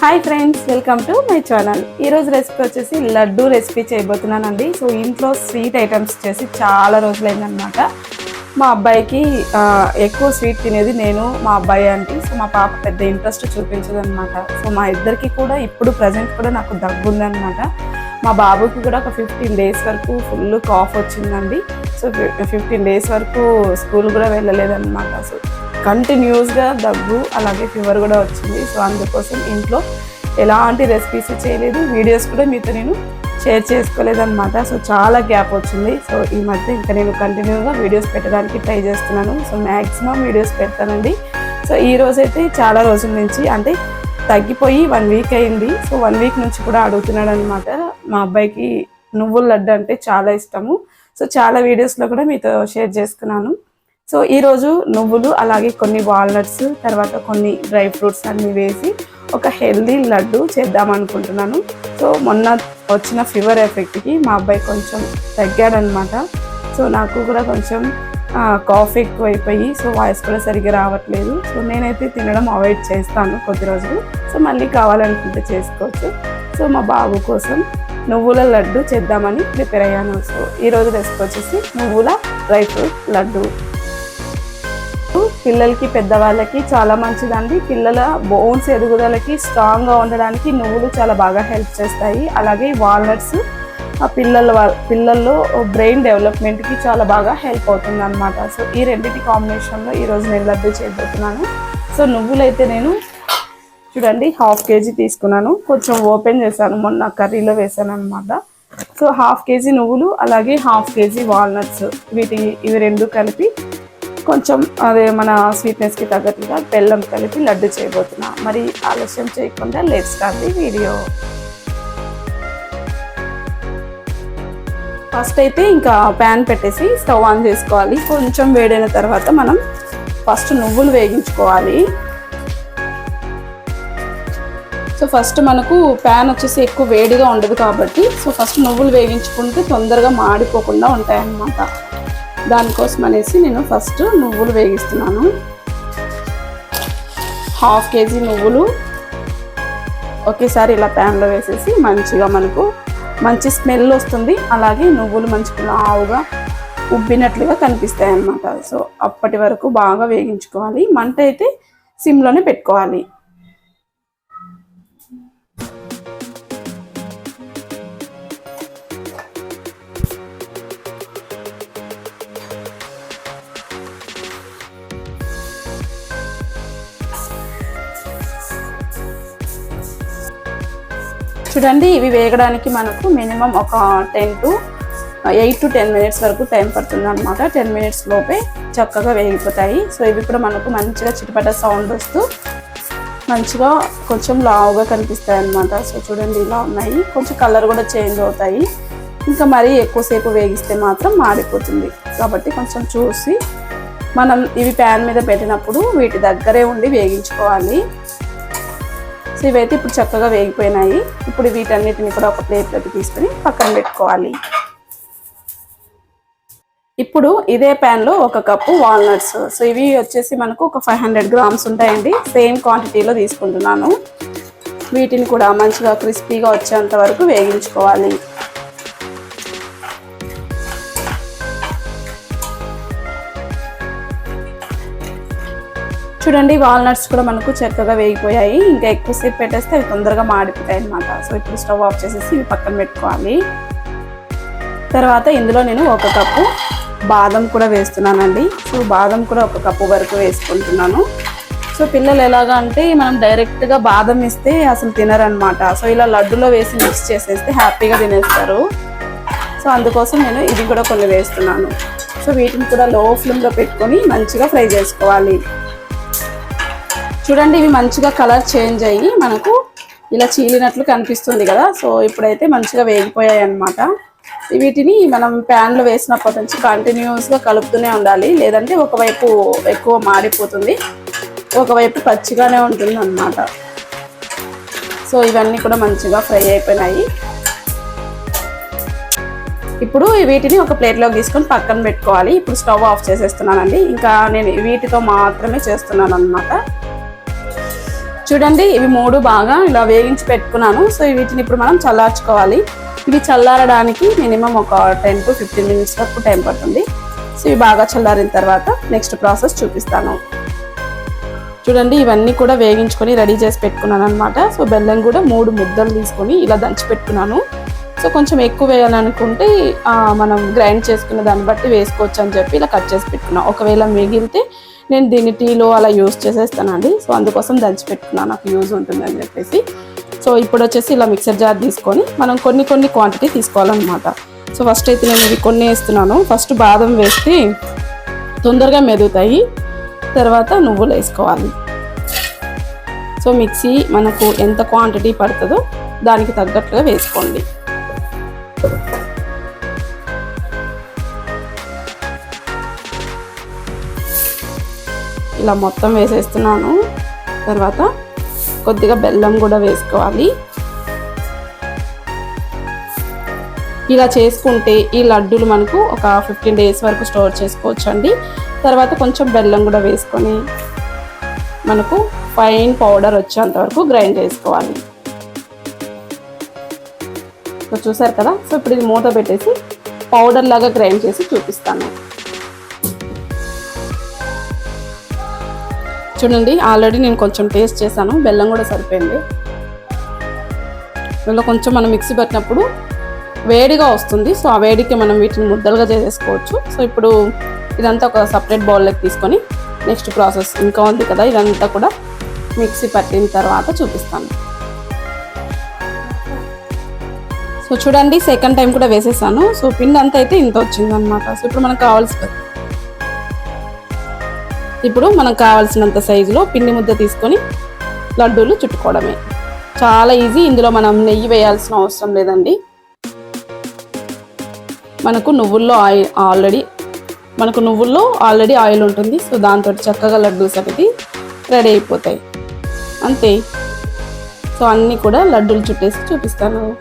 Hi friends welcome to my channel ఈరోజు recipe వచ్చేసి laddu recipe చేయబోతున్నానండి. సో ఇంట్లో స్వీట్ ఐటమ్స్ చేసి చాలా రోజులైందనమాట మా అబ్బాయికి ఎక్కువ స్వీట్ తినేది నేను మా అబ్బాయి అంటే సో మా పాప పెద్ద ఇంట్రెస్ట్ చూపించదనమాట సో మా ఇద్దరికి కూడా ఇప్పుడు ప్రజెంట్ కూడా నాకు దగ్గు ఉందనమాట మా బాబుకి కూడా ఒక ఫిఫ్టీన్ డేస్ వరకు ఫుల్ కాఫ్ వచ్చిందండి. సో ఫిఫ్టీన్ డేస్ వరకు స్కూల్ కూడా వెళ్ళలేదన్నమాట. సో కంటిన్యూస్గా దగ్గు అలాగే ఫీవర్ కూడా వచ్చింది. సో అందుకోసం ఇంట్లో ఎలాంటి రెసిపీస్ చేయలేదు. వీడియోస్ కూడా మీతో నేను షేర్ చేసుకోలేదన్నమాట. సో చాలా గ్యాప్ వచ్చింది. సో ఈ మధ్య ఇంకా నేను కంటిన్యూగా వీడియోస్ పెట్టడానికి ట్రై చేస్తున్నాను. సో మ్యాక్సిమం వీడియోస్ పెడతానండి. సో ఈ రోజైతే చాలా రోజుల నుంచి అంటే తగ్గిపోయి వన్ వీక్ అయింది. సో వన్ వీక్ నుంచి కూడా అడుగుతున్నాడు అనమాట మా అబ్బాయికి నువ్వుల లడ్డు అంటే చాలా ఇష్టము. సో చాలా వీడియోస్లో కూడా మీతో షేర్ చేసుకున్నాను. సో ఈరోజు నువ్వులు అలాగే కొన్ని వాల్నట్స్ తర్వాత కొన్ని డ్రై ఫ్రూట్స్ అన్నీ వేసి ఒక హెల్దీ లడ్డు చేద్దాం అనుకుంటున్నాను. సో మొన్న వచ్చిన ఫీవర్ ఎఫెక్ట్కి మా అబ్బాయి కొంచెం తగ్గాడనమాట. సో నాకు కూడా కొంచెం కాఫ్ ఎక్కువైపోయి సో వాయిస్ కూడా సరిగ్గా రావట్లేదు. సో నేనైతే తినడం అవాయిడ్ చేస్తాను కొద్ది రోజులు. సో మళ్ళీ కావాలనుకుంటే చేసుకోవచ్చు. సో మా బాబు కోసం నువ్వుల లడ్డు చేద్దామని ప్రిపేర్ అయ్యాను. సో ఈరోజు రెసిపీ వచ్చేసి నువ్వుల డ్రై ఫ్రూట్ లడ్డు. పిల్లలకి పెద్దవాళ్ళకి చాలా మంచిదండి. పిల్లల బోన్స్ ఎదుగుదలకి స్ట్రాంగ్గా ఉండడానికి నువ్వులు చాలా బాగా హెల్ప్ చేస్తాయి. అలాగే వాల్నట్స్ ఆ పిల్లల పిల్లల్లో బ్రెయిన్ డెవలప్మెంట్కి చాలా బాగా హెల్ప్ అవుతుంది అనమాట సో ఈ రెండింటి కాంబినేషన్లో ఈరోజు నేను లబ్ధి చేయబోతున్నాను. సో నువ్వులైతే నేను చూడండి హాఫ్ కేజీ తీసుకున్నాను. కొంచెం ఓపెన్ చేశాను మొన్న కర్రీలో వేసాను అనమాట సో హాఫ్ కేజీ నువ్వులు అలాగే హాఫ్ కేజీ వాల్నట్స్ వీటి ఇవి రెండు కలిపి కొంచెం అదే మన స్వీట్నెస్కి తగ్గట్టుగా బెల్లం కలిపి లడ్డు చేయబోతున్నా. మరి ఆలస్యం చేయకుండా let start the video first అయితే ఇంకా ప్యాన్ పెట్టేసి స్టవ్ ఆన్ చేసుకోవాలి. కొంచెం వేడైన తర్వాత మనం ఫస్ట్ నువ్వులు వేగించుకోవాలి. సో ఫస్ట్ మనకు ప్యాన్ వచ్చేసి ఎక్కువ వేడిగా ఉండదు కాబట్టి సో ఫస్ట్ నువ్వులు వేగించుకుంటే తొందరగా మాడిపోకుండా ఉంటాయన్నమాట. దానికోసం అనేసి నేను ఫస్ట్ నువ్వులు వేగిస్తున్నాను. హాఫ్ కేజీ నువ్వులు ఒకేసారి ఇలా ప్యాన్లో వేసేసి మంచిగా మనకు మంచి స్మెల్ వస్తుంది. అలాగే నువ్వులు మంచి లావుగా ఉబ్బినట్లుగా కనిపిస్తాయి అన్నమాట సో అప్పటి వరకు బాగా వేగించుకోవాలి. మంట అయితే సిమ్లోనే పెట్టుకోవాలి. చూడండి ఇవి వేగడానికి మనకు మినిమం ఒక ten to eight to ten minutes వరకు టైం పడుతుంది అనమాట టెన్ మినిట్స్ లోపే చక్కగా వేగిపోతాయి. సో ఇవి కూడా మనకు మంచిగా చిటపట సౌండ్ వస్తూ మంచిగా కొంచెం లావుగా కనిపిస్తాయి అన్నమాట సో చూడండి ఇలా ఉన్నాయి. కొంచెం కలర్ కూడా చేంజ్ అవుతాయి. ఇంకా మరీ ఎక్కువసేపు వేగిస్తే మాత్రం మాడిపోతుంది. కాబట్టి కొంచెం చూసి మనం ఇవి ప్యాన్ మీద పెట్టినప్పుడు వీటి దగ్గరే ఉండి వేగించుకోవాలి. సో ఇవైతే ఇప్పుడు చక్కగా వేగిపోయినాయి. ఇప్పుడు వీటన్నిటిని కూడా ఒక ప్లేట్లోకి తీసుకుని పక్కన పెట్టుకోవాలి. ఇప్పుడు ఇదే ప్యాన్లో ఒక కప్పు వాల్నట్స్. సో ఇవి వచ్చేసి మనకు ఒక ఫైవ్ హండ్రెడ్ గ్రామ్స్ ఉంటాయండి. సేమ్ క్వాంటిటీలో తీసుకుంటున్నాను. వీటిని కూడా మంచిగా క్రిస్పీగా వచ్చేంత వరకు వేగించుకోవాలి. చూడండి వాల్నట్స్ కూడా మనకు చక్కగా వేగిపోయాయి. ఇంకా ఎక్కువసేపు పెట్టేస్తే అవి తొందరగా మాడిపోతాయి అనమాట సో ఇప్పుడు స్టవ్ ఆఫ్ చేసేసి ఇవి పక్కన పెట్టుకోవాలి. తర్వాత ఇందులో నేను ఒక కప్పు బాదం కూడా వేస్తున్నానండి. సో బాదం కూడా ఒక కప్పు వరకు వేసుకుంటున్నాను. సో పిల్లలు ఎలాగా అంటే మనం డైరెక్ట్గా బాదం ఇస్తే అసలు తినరనమాట సో ఇలా లడ్డులో వేసి మిక్స్ చేసేస్తే హ్యాపీగా తినేస్తారు. సో అందుకోసం నేను ఇది కూడా కొన్ని వేస్తున్నాను. సో వీటిని కూడా లో ఫ్లేమ్లో పెట్టుకొని మంచిగా ఫ్రై చేసుకోవాలి. చూడండి ఇవి మంచిగా కలర్ చేంజ్ అయ్యి మనకు ఇలా చీలినట్లు కనిపిస్తుంది కదా. సో ఇప్పుడైతే మంచిగా వేగిపోయాయి అన్నమాట. వీటిని మనం ప్యాన్లో వేసినప్పటి నుంచి కంటిన్యూస్గా కలుపుతూనే ఉండాలి. లేదంటే ఒకవైపు ఎక్కువ మాడిపోతుంది ఒకవైపు పచ్చిగానే ఉంటుంది అన్నమాట సో ఇవన్నీ కూడా మంచిగా ఫ్రై అయిపోయినాయి. ఇప్పుడు వీటిని ఒక ప్లేట్లోకి తీసుకొని పక్కన పెట్టుకోవాలి. ఇప్పుడు స్టవ్ ఆఫ్ చేసేస్తున్నానండి. ఇంకా నేను వీటితో మాత్రమే చేస్తున్నాను అనమాట చూడండి ఇవి మూడు బాగా ఇలా వేగించి పెట్టుకున్నాను. సో వీటిని ఇప్పుడు మనం చల్లార్చుకోవాలి. ఇవి చల్లారడానికి మినిమం ఒక టెన్ టు ఫిఫ్టీన్ మినిట్స్ వరకు టైం పడుతుంది. సో ఇవి బాగా చల్లారిన తర్వాత నెక్స్ట్ ప్రాసెస్ చూపిస్తాను. చూడండి ఇవన్నీ కూడా వేగించుకొని రెడీ చేసి పెట్టుకున్నాను అనమాట సో బెల్లం కూడా మూడు ముద్దలు తీసుకొని ఇలా దంచి పెట్టుకున్నాను. సో కొంచెం ఎక్కువ వేయాలనుకుంటే మనం గ్రైండ్ చేసుకున్న దాన్ని బట్టి వేసుకోవచ్చు అని చెప్పి ఇలా కట్ చేసి పెట్టుకున్నాం ఒకవేళ మిగిలితే నేను దీన్ని టీలో అలా యూజ్ చేసేస్తానండి. సో అందుకోసం దంచి పెట్టుకున్నాను నాకు యూజ్ ఉంటుందని చెప్పేసి. సో ఇప్పుడు వచ్చేసి ఇలా మిక్సర్ జార్ తీసుకొని మనం కొన్ని కొన్ని క్వాంటిటీ తీసుకోవాలన్నమాట. సో ఫస్ట్ అయితే నేను ఇవి కొన్ని వేస్తున్నాను. ఫస్ట్ బాదం వేస్తే తొందరగా మెదుగుతాయి. తర్వాత నువ్వులు వేసుకోవాలి. సో మిక్సీ మనకు ఎంత క్వాంటిటీ పడుతుందో దానికి తగ్గట్టుగా వేసుకోండి. ఇలా మొత్తం వేసేస్తున్నాను. తర్వాత కొద్దిగా బెల్లం కూడా వేసుకోవాలి. ఇలా చేసుకుంటే ఈ లడ్డూలు మనకు ఒక ఫిఫ్టీన్ డేస్ వరకు స్టోర్ చేసుకోవచ్చు అండి తర్వాత కొంచెం బెల్లం కూడా వేసుకొని మనకు ఫైన్ పౌడర్ వచ్చేంత వరకు గ్రైండ్ చేసుకోవాలి. సో చూసారు కదా? సో ఇప్పుడు ఇది మూత పెట్టేసి పౌడర్ లాగా గ్రైండ్ చేసి చూపిస్తాను. చూడండి ఆల్రెడీ నేను కొంచెం టేస్ట్ చేశాను బెల్లం కూడా సరిపోయింది. ఇందులో కొంచెం మనం మిక్సీ పెట్టినప్పుడు వేడిగా వస్తుంది సో ఆ వేడికి మనం వీటిని ముద్దలుగా చేసేసుకోవచ్చు. సో ఇప్పుడు ఇదంతా ఒక సపరేట్ బౌల్లోకి తీసుకొని నెక్స్ట్ ప్రాసెస్ ఇంకా ఉంది కదా ఇదంతా కూడా మిక్సీ పట్టిన తర్వాత చూపిస్తాను. సో చూడండి సెకండ్ టైం కూడా వేసేసాను. సో పిండి అంతా అయితే ఇంత వచ్చిందనమాట సో ఇప్పుడు మనకు కావాల్సిన ఇప్పుడు మనకు కావాల్సినంత సైజులో పిండి ముద్ద తీసుకొని లడ్డూలు చుట్టుకోవడమే. చాలా ఈజీ ఇందులో మనం నెయ్యి వేయాల్సిన అవసరం లేదండి. మనకు నువ్వుల్లో ఆయిల్ ఆల్రెడీ మనకు నువ్వుల్లో ఆల్రెడీ ఆయిల్ ఉంటుంది. సో దాంతో చక్కగా లడ్డూస్ అనేది రెడీ అయిపోతాయి. అంతే. సో అన్నీ కూడా లడ్డూలు చుట్టేసి చూపిస్తాను.